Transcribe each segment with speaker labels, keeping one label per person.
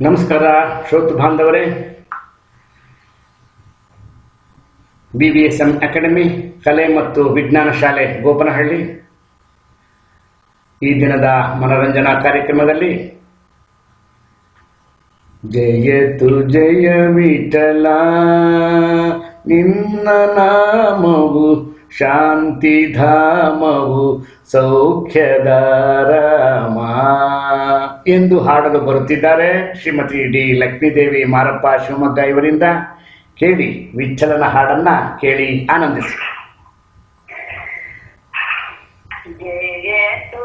Speaker 1: ನಮಸ್ಕಾರ, ಶ್ರೋತೃ ಬಾಂಧವರೇ. B B S M academy ಕಲೆ ಮತ್ತು ವಿಜ್ಞಾನ ಶಾಲೆ ಗೋಪನಹಳ್ಳಿ. ಈ ದಿನದ ಮನರಂಜನಾ ಕಾರ್ಯಕ್ರಮದಲ್ಲಿ ಜಯತು ಜಯ ವಿಠಲ, ನಿನ್ನ ನಾಮವು ಶಾಂತಿಧಾಮವು ಸೌಖ್ಯದಾರಾಮ ಎಂದು ಹಾಡಲು ಬರುತ್ತಿದ್ದಾರೆ ಶ್ರೀಮತಿ ಡಿ ಲಕ್ಷ್ಮೀದೇವಿ ಮಾರಪ್ಪ ಶಿವಮೊಗ್ಗ ಇವರಿಂದ ಕೇಳಿ ವಿಠಲನ ಹಾಡನ್ನ ಕೇಳಿ ಆನಂದಿಸಿ.
Speaker 2: ಜಯತು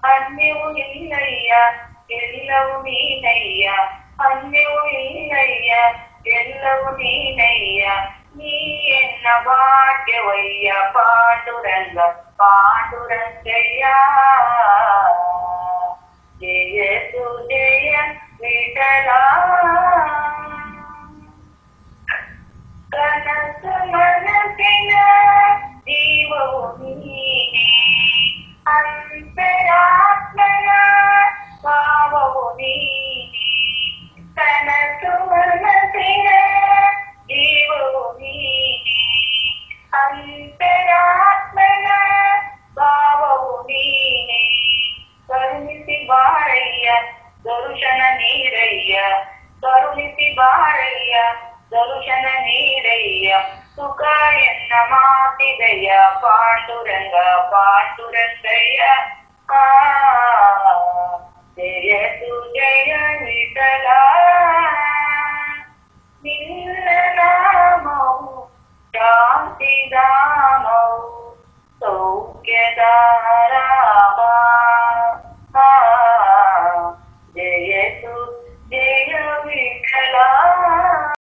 Speaker 2: அன்னையும் இல்லையா? எல்லவும் நீனையா? அன்னையும் இல்லையா? எல்லவும் நீனையா? நீ என்ன பாட்டவையா பாண்டுரங்கம். పాండురంగయ్య. జయ సుజయ విఠలా ದರುಶನ ನೀಡಯ್ಯ ಕರುಣಿಸಿ ಬಾರಯ್ಯ ದರುಶನ ನೀಡಯ್ಯ ಸುಖ ಎನ್ನ ಮಾತಿದಯ್ಯ ಪಾಂಡುರಂಗ ಪಾಂಡುರಂಗಯ್ಯ ಆ ಜಯದು ಜಯ ವಿಠಲ ನಿನ್ನ ನಾಮವು ಶಾಂತಿಧಾಮವು ಸೌಖ್ಯಧಾಮ